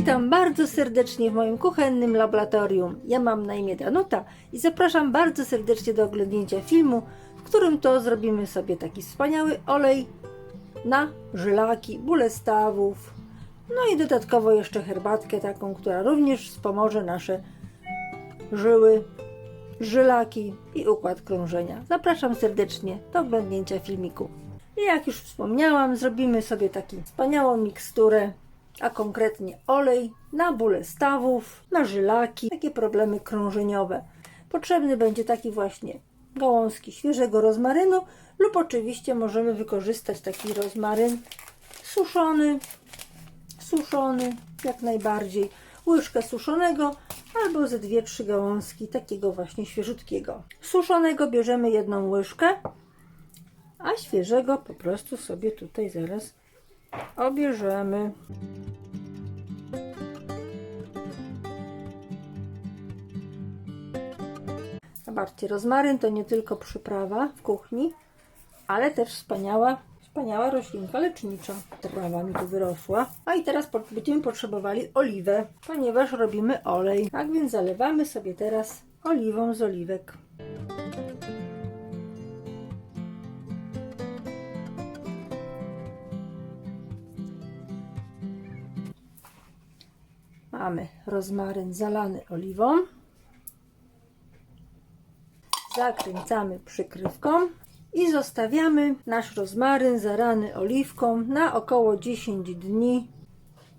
Witam bardzo serdecznie w moim kuchennym laboratorium. Ja mam na imię Danuta i zapraszam bardzo serdecznie do oglądnięcia filmu, w którym to zrobimy sobie taki wspaniały olej na żylaki, bóle stawów. No i dodatkowo jeszcze herbatkę taką, która również wspomoże nasze żyły, żylaki i układ krążenia. Zapraszam serdecznie do oglądnięcia filmiku. I jak już wspomniałam, zrobimy sobie taką wspaniałą miksturę, a konkretnie olej na bóle stawów, na żylaki, takie problemy krążeniowe. Potrzebny będzie taki właśnie gałązki świeżego rozmarynu lub oczywiście możemy wykorzystać taki rozmaryn suszony, suszony jak najbardziej, łyżkę suszonego albo ze dwie, trzy gałązki takiego właśnie świeżutkiego. Suszonego bierzemy jedną łyżkę, a świeżego po prostu sobie tutaj zaraz obierzemy. Zobaczcie, rozmaryn to nie tylko przyprawa w kuchni, ale też wspaniała, wspaniała roślinka lecznicza. Trawa mi tu wyrosła. A i teraz będziemy potrzebowali oliwę, ponieważ robimy olej. Tak więc zalewamy sobie teraz oliwą z oliwek. Mamy rozmaryn zalany oliwą. Zakręcamy przykrywką i zostawiamy nasz rozmaryn zarany oliwką na około 10 dni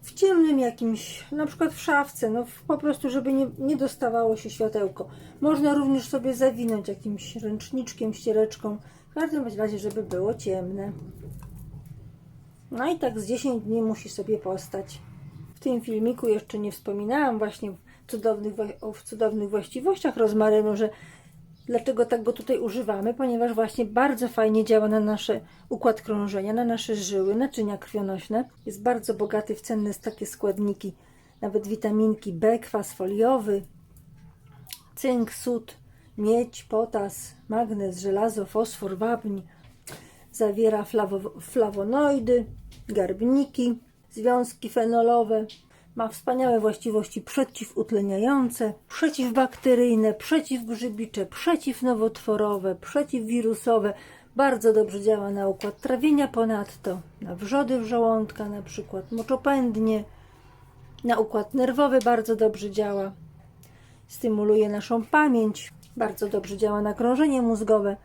w ciemnym jakimś, na przykład w szafce, no po prostu, żeby nie, nie dostawało się światełko. Można również sobie zawinąć jakimś ręczniczkiem, ściereczką, w każdym razie, żeby było ciemne. No i tak z 10 dni musi sobie postać. W tym filmiku jeszcze nie wspominałam właśnie cudownych, o cudownych właściwościach rozmarynu, że dlaczego tak go tutaj używamy, ponieważ właśnie bardzo fajnie działa na nasz układ krążenia, na nasze żyły, naczynia krwionośne. Jest bardzo bogaty w cenne takie składniki, nawet witaminki B, kwas foliowy, cynk, sód, miedź, potas, magnez, żelazo, fosfor, wapń. Zawiera flawo- flawonoidy, garbniki, związki fenolowe. Ma wspaniałe właściwości przeciwutleniające, przeciwbakteryjne, przeciwgrzybicze, przeciwnowotworowe, przeciwwirusowe. Bardzo dobrze działa na układ trawienia ponadto, na wrzody żołądka na przykład, moczopędnie, na układ nerwowy bardzo dobrze działa. Stymuluje naszą pamięć, bardzo dobrze działa na krążenie mózgowe.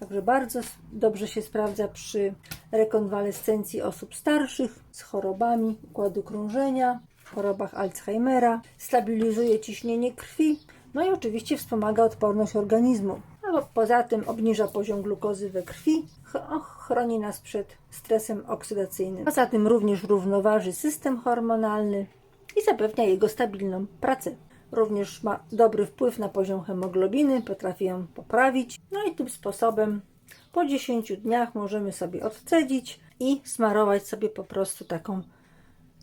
Także bardzo dobrze się sprawdza przy rekonwalescencji osób starszych z chorobami układu krążenia, chorobach Alzheimera, stabilizuje ciśnienie krwi, no i oczywiście wspomaga odporność organizmu. A po- poza tym obniża poziom glukozy we krwi, chroni nas przed stresem oksydacyjnym. Poza tym również równoważy system hormonalny i zapewnia jego stabilną pracę. Również ma dobry wpływ na poziom hemoglobiny, potrafi ją poprawić. No i tym sposobem po 10 dniach możemy sobie odcedzić i smarować sobie po prostu taką,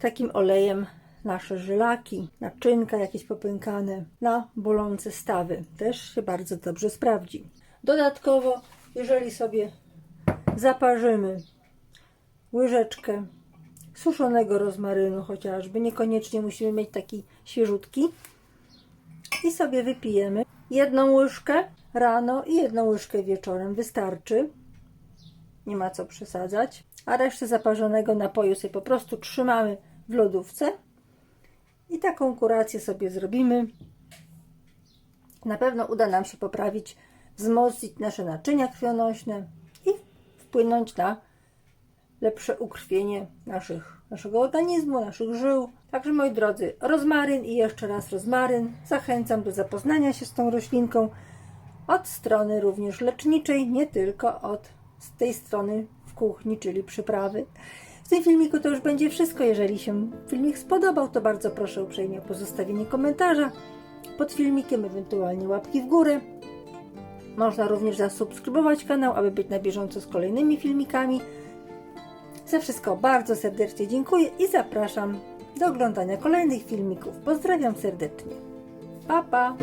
takim olejem nasze żylaki, naczynka jakieś popękane na bolące stawy. Też się bardzo dobrze sprawdzi. Dodatkowo, jeżeli sobie zaparzymy łyżeczkę suszonego rozmarynu chociażby, niekoniecznie musimy mieć taki świeżutki, i sobie wypijemy jedną łyżkę rano i jedną łyżkę wieczorem. Wystarczy. Nie ma co przesadzać. A resztę zaparzonego napoju sobie po prostu trzymamy w lodówce i taką kurację sobie zrobimy. Na pewno uda nam się poprawić, wzmocnić nasze naczynia krwionośne i wpłynąć na lepsze ukrwienie naszych, naszego organizmu, naszych żył. Także moi drodzy, rozmaryn i jeszcze raz rozmaryn. Zachęcam do zapoznania się z tą roślinką od strony również leczniczej, nie tylko od z tej strony w kuchni, czyli przyprawy. Tym filmiku to już będzie wszystko. Jeżeli się filmik spodobał, to bardzo proszę uprzejmie o pozostawienie komentarza pod filmikiem, ewentualnie łapki w górę. Można również zasubskrybować kanał, aby być na bieżąco z kolejnymi filmikami. Za wszystko bardzo serdecznie dziękuję i zapraszam do oglądania kolejnych filmików. Pozdrawiam serdecznie. Pa, pa!